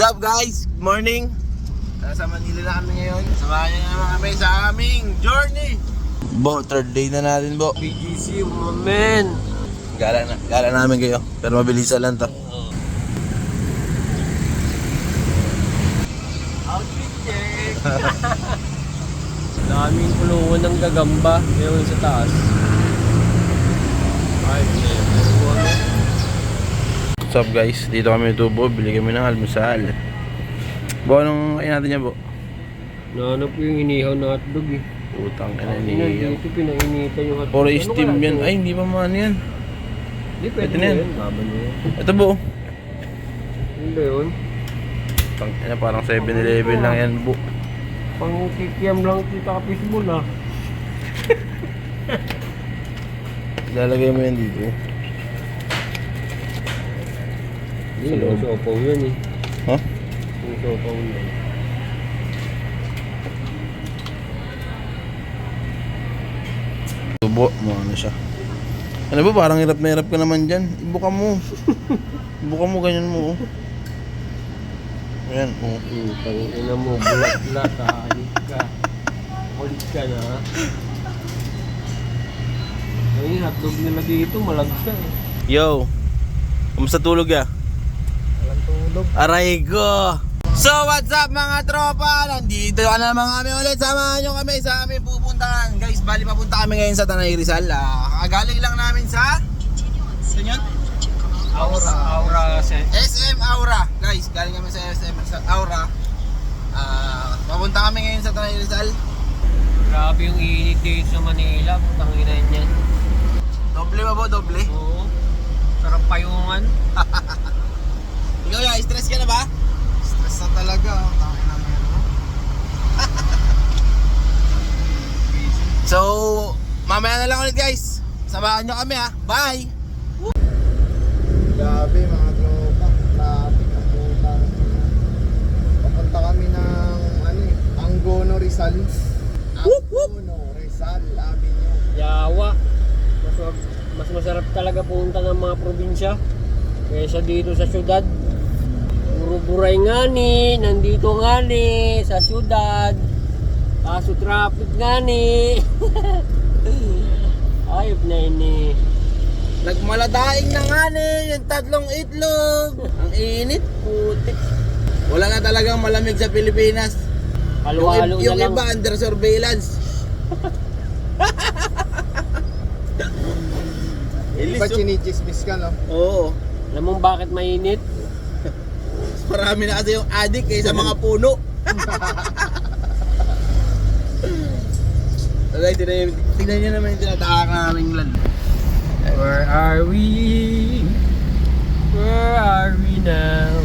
What's up guys? Good morning. Nasa Manila na kami ngayon. Samahan niyo naman kami sa aming journey. Bo, third day na natin, Bo. BGC, mga men. Gala na. Gala namin kayo. Pero mabilisan lang to. Outfit check. Daming kulungan ng gagamba ngayon sa taas. Ay, kulungan. What's up guys? Dito kami tubo. Bili kami ng almusal. Bo, anong kain natin niya, Bo? Naano po yung inihaw na hotdog eh. Utang ka na ni... dito pinainitan yung hotdog. Puro Ano steam yan. Ay, hindi pa man yan. Hindi pwede Ito na na yan. Laban na yan. Ito, Bo. Ba yun? Tang, ano, parang 7-Eleven lang yan, Bo. Pang kikiam lang kita ka fishbowl ah. Lalagay mo yan dito. Hindi, Sa loob. yung sopaw yun eh. Ha? Yung sopaw yun. Tubo, mo ano siya. Ano ba, parang hirap na hirap ka naman dyan. Ibuka mo. Ibuka mo, ganyan mo. oh. Ayan, oh. Hmm, tangina mo, bulat-bulat ha. Alit ka. Ulit ka na ha. Ay, hotdog nila dito, malagsa eh. Yo! Kumusta tulog ya? Tulog. Aray ko! So what's up mga tropa? Nandito ka na naman kami ulit. Samahan nyo kami sa aming pupuntahan. Guys, bali papunta kami ngayon sa Tanay Rizal. Ah, kakagaling lang namin sa... Saan yun? Aura, aura. SM Aura. Guys, galing kami sa SM Aura. Ah, papunta kami ngayon sa Tanay Rizal. Grabe yung init dito sa Manila. Putang ina niyan. Doble ba po? Doble? Oo. Sarap payungan. Ikaw ya, stress ka na ba? Stress na talaga. Tangin na meron. So, mamaya na lang ulit guys. Samahan nyo kami ha. Bye! Grabe mga tropa. Traffic ang puta. Papunta kami ng ano eh, Angono Rizal. Angono Rizal Avenue. Yawa. Mas, mas masarap talaga punta ng mga probinsya kaysa dito sa syudad. Buray nga ni, nandito nga ni, sa syudad. Kaso traffic nga ni. Ayop na ini. Nagmaladaing na nga ni yung tatlong itlog. Ang init, putik. Wala na talagang malamig sa Pilipinas. Yung, Halo-halo yung na lang. iba under surveillance. Di ba Ilis, oh. chinichismis ka no? Oo. Alam mo bakit mainit? Marami na kasi yung adik eh sa mga puno. Okay, tignan, tignan nyo naman yung tinatahak naming land. Where are we? Where are we now?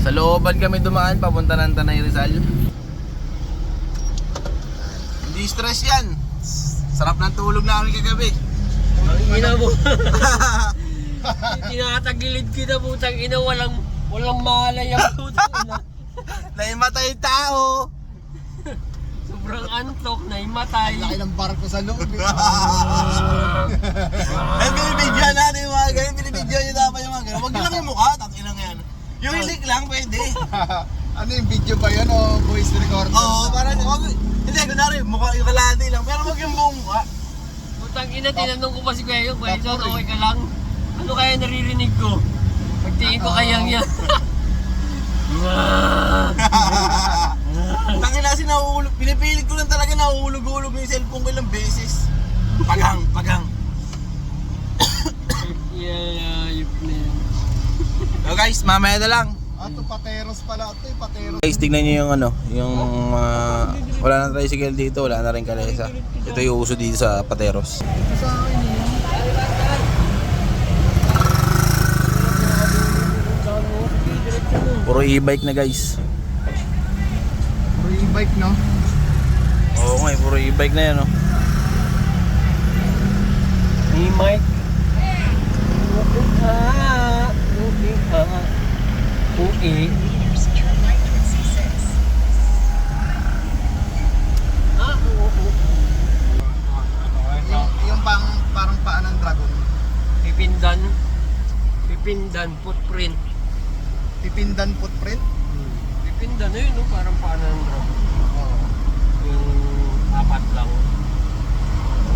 Sa looban kami dumaan, papunta ng Tanay Rizal. Hindi stress yan. Sarap ng tulog namin kagabi. Ang ina mo. Tinatagilid kita putang ina walang walang ina. Naimatay yung tao. Sobrang antok na imatay. Laki ng barko sa loob. eh. Ay, binibidyo natin yung mga ganyan. Binibidyo nyo dapat yung mga ganyan. Huwag nyo lang yung mukha, tanginang yan. Yung hilik lang, pwede. ano yung video ba yun o voice recorder? Oo, parang, wag, hindi, kunwari, mukha yung kalahati lang. Pero huwag yung buong mukha. Putang ina tinanong ko pa si Kuya, Kuya John, okay ka lang? Ano kaya naririnig ko? Pagtingin ko kayang yan. Tangin na kasi nahuhulog. Pinipilit ko lang talaga nahuhulog-hulog yung cellphone ko ilang beses. Pagang, pagang. yeah, na yan. So guys, mamaya na lang. Ah, to Pateros pala. Ito yung Pateros. Guys, tignan nyo yung ano, yung ah, wala na tricycle dito, wala na rin kalesa. Ito yung uso dito sa Pateros. Sa akin Puro e-bike na guys. Puro e-bike no? Oo nga, eh, puro e-bike na yan oh. Hot, looking hot. Ui. Ah. Yung, yung pang, parang paan ng dragon. Pipindan. Pipindan footprint. Pipindan footprint. Hmm. Pinda na yun, no? parang panandra. Oo. Yung apat lang.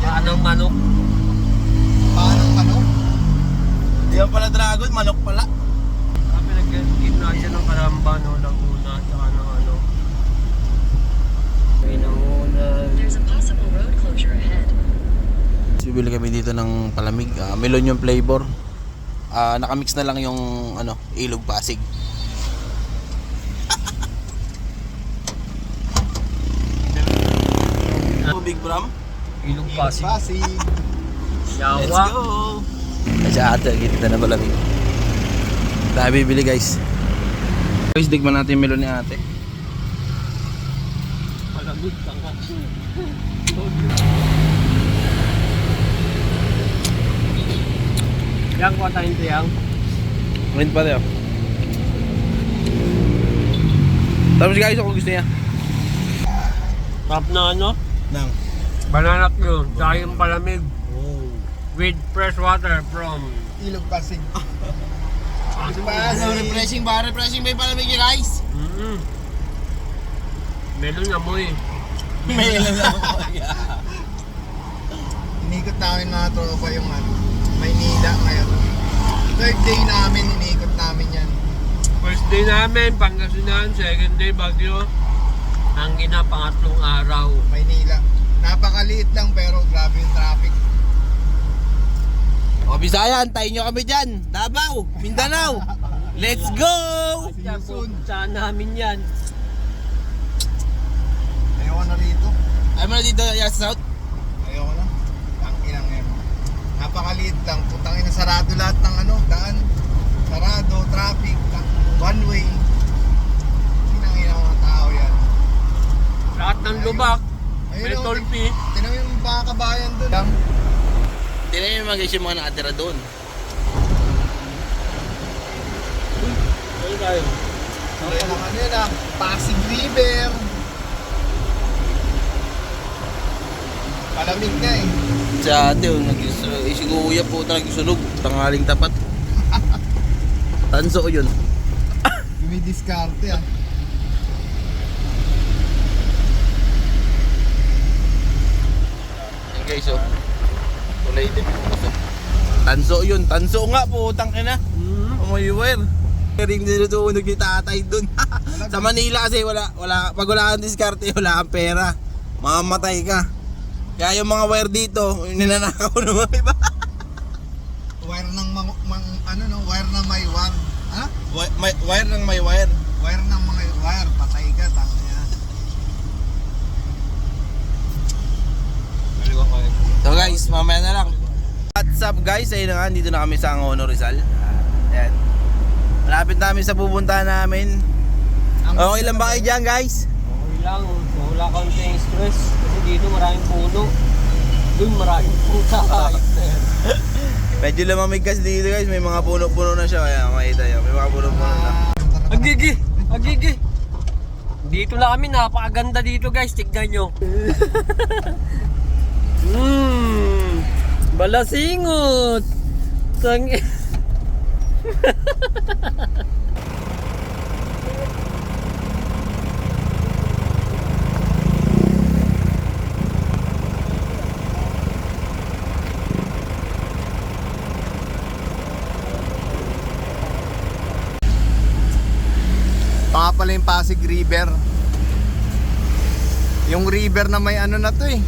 Paanang manok. Paano ano? Di ba pala dragon, manok pala. Kami nag-gitna siya ng Kalamba, no? Laguna, tsaka ng ano. Pinangunan. There's a possible road closure ahead. Bibili kami dito ng palamig, ah, melon yung flavor. Ah, nakamix na lang yung ano, ilog pasig. Big Bram. Ilog Pasig. Pasig. Let's Yawa. go! Ay, sa ate, kita na palamig. Tayo bibili guys. Guys, digman natin yung melon ni ate. Palamig tanga. Yang, kuha tayong ito yang. Ngayon pa tayo. Tapos guys, ako gusto niya. Top na ano? Nang. Banana yun. Tsaka yung palamig. With fresh water from... Ilog Pasig. So, Pasig. refreshing ba? Refreshing ba yung palamig niya guys? Mm-hmm. Melon amoy. Na ako. Inikot namin mga tropa yung ano, Maynila ngayon. Third day namin, inikot namin yan. First day namin, Pangasinan. Second day, Baguio. Ang ina, pangatlong araw. Maynila. Napakaliit lang pero grabe yung traffic. O Bisaya, antayin nyo kami dyan. Davao, Mindanao. Let's go! See you soon. Saan namin yan? Ayoko na rito. Ay mo na dito, yes, South. Ayoko na. Ang inang yan. Napakaliit lang. Putang ina, sarado lahat ng ano, daan. Sarado, traffic, ta- one way. Inang ina mga tao yan. Lubak. May Ayun, toll fee. Tinan mo yung mga kabayan doon. Lang. Tingnan nyo mga guys yung mga nakatira doon. Saan tayo? Ayun ang ano yun ah, Pasig River. Palamig na eh. Sa ate, oh, nag- isiguya po ito, nagsunog. Tangaling tapat. Tanso yun. Dumidiskarte ah. Guys, oh. Kulay din. Tanso yun. Tanso nga po, utang ina. Hmm. Umaywer. Ring nilutunog ni tatay dun. sa Manila kasi wala, wala, pag wala kang diskarte, wala kang pera. Mamamatay ka. Kaya yung mga wire dito, ninanakaw ng mga iba. Wire ng mang, mang- ano no, wire na may wire. Ha? Wi- may, wire ng may wire. Wire ng mga wire, patay ka, tama niya. So guys, mamaya na lang. What's up guys? Ayun na nga, dito na kami sa Angono Rizal. Ayan. Malapit namin sa pupuntahan namin. Okay lang ba kayo dyan guys? Okay lang. Wala konting stress. Kasi dito maraming puno. Doon maraming puta. Yan. Medyo lamamig kasi dito guys, may mga puno-puno na siya. Kaya makita nyo, may mga puno-puno na. Agigi! Agigi! Dito na kami, napakaganda dito guys, tignan nyo. Mmm! Balasingot! Tang... Mga pala yung Pasig River. Yung river na may ano na to eh.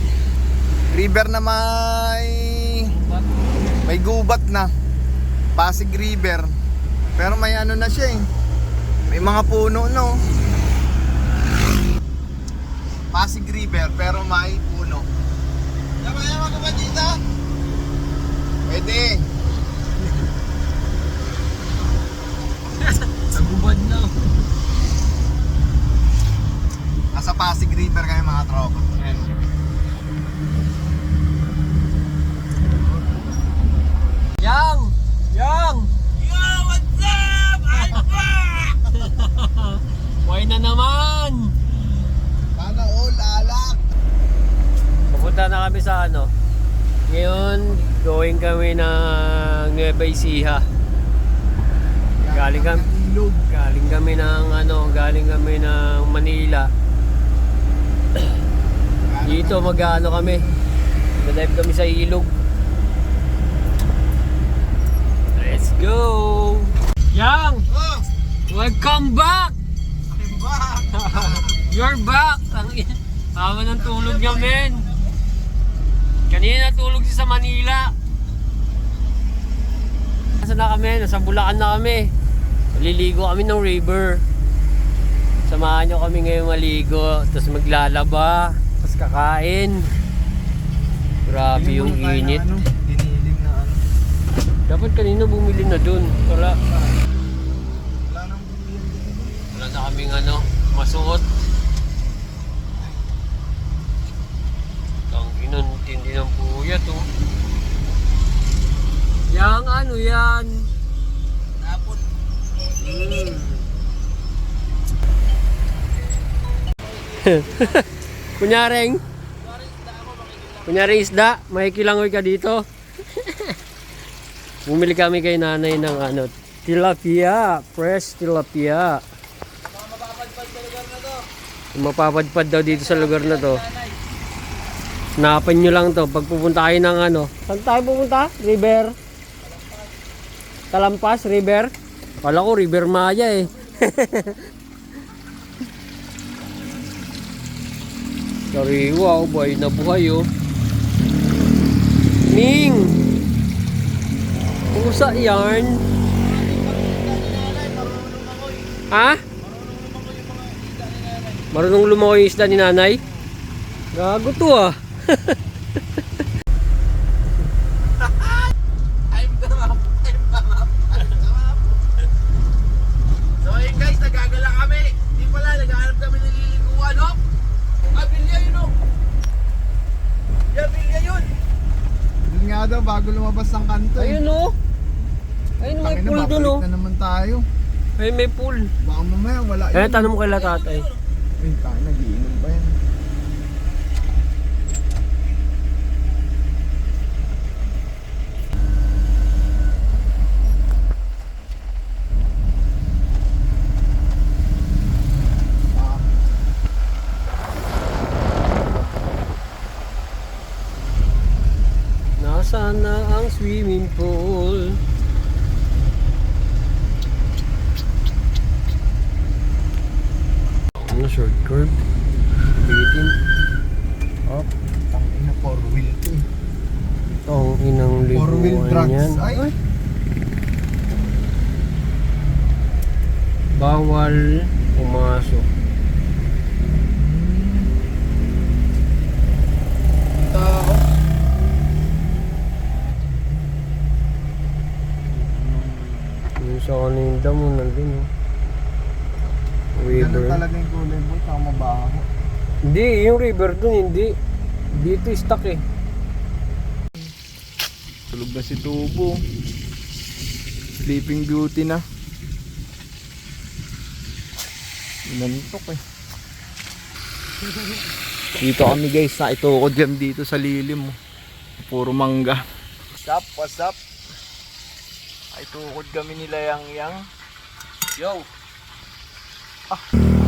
River na may may gubat na. Pasig River. Pero may ano na siya eh. May mga puno no. Pasig River pero may puno. Yaman-yaman ko ba dito? Pwede. Nagubad na. Nasa Pasig River kayo mga tropa. Yang! Yang! Yo, what's up? I'm back! Why na naman? Sana all alak. Pupunta na kami sa ano. Ngayon, Nueva Ecija. Galing kami. Galing kami ng ano, galing kami ng Manila. Dito mag-ano kami. Mag-dive kami sa ilog. Let's go! Yang! Oh! Welcome back! I'm back! You're back! Ang Tama ng tulog niya, men. Kanina natulog siya sa Manila. Nasa na kami? Nasa Bulacan na kami. Maliligo kami ng river. Samahan nyo kami ngayon maligo. Tapos maglalaba. Tapos kakain. Grabe yung init. Ano, na ano. Dapat kanina bumili na dun. Wala. Wala nang bumili. Wala na kaming ano, masuot. Tanginan, tindi ng puyat oh. Ano yan? Napon. Mm. Kunyaring, kunyaring isda, may kilangoy ka dito. Bumili kami kay nanay ng ano, tilapia, fresh tilapia. Mapapadpad daw dito sa lugar na to. Hanapan nyo lang to pag pupunta kayo ng ano. Saan tayo pupunta? River? Talampas, River? Kala ko River Maya eh. Sariwa, oh, buhay na buhay oh. Ning! Pusa yarn. Ha? Marunong lumakoy yung isda ni nanay? Gago to ah. I'm the map. I'm the map. I'm the map. So ayun guys, nagagala kami. Hindi pala, naghahanap kami ng liliguan, no? Ah, bilya yun, no? Yeah, bilya yun. Yun nga daw, bago lumabas ang kanto. eh. Ayun oh. Ayun may Tangina, pool dun oh. na naman tayo. Ayun may pool. Baka mamaya wala Eh, tanong mo kay tatay. Ay, tayo, nagiinom pa yan. Nasaan na ang swimming pool? Short curve? Bitin. Oh, tangina, four wheel to eh. Ang inang Four wheel drugs. yan. Ay, Bawal pumasok. tao. Yung sa kaninda mo nandun oh. Ganun River. talaga yung kulay boy, saka mabaho. Hindi, yung river dun hindi. Dito stuck eh. Tulog na si Tubo. Sleeping Beauty na. Inantok eh. Dito kami guys, na itukod yan dito sa lilim. oh. Puro mangga. What's up? What's up? Ay tukod kami nila yang yang. Yo. Ah.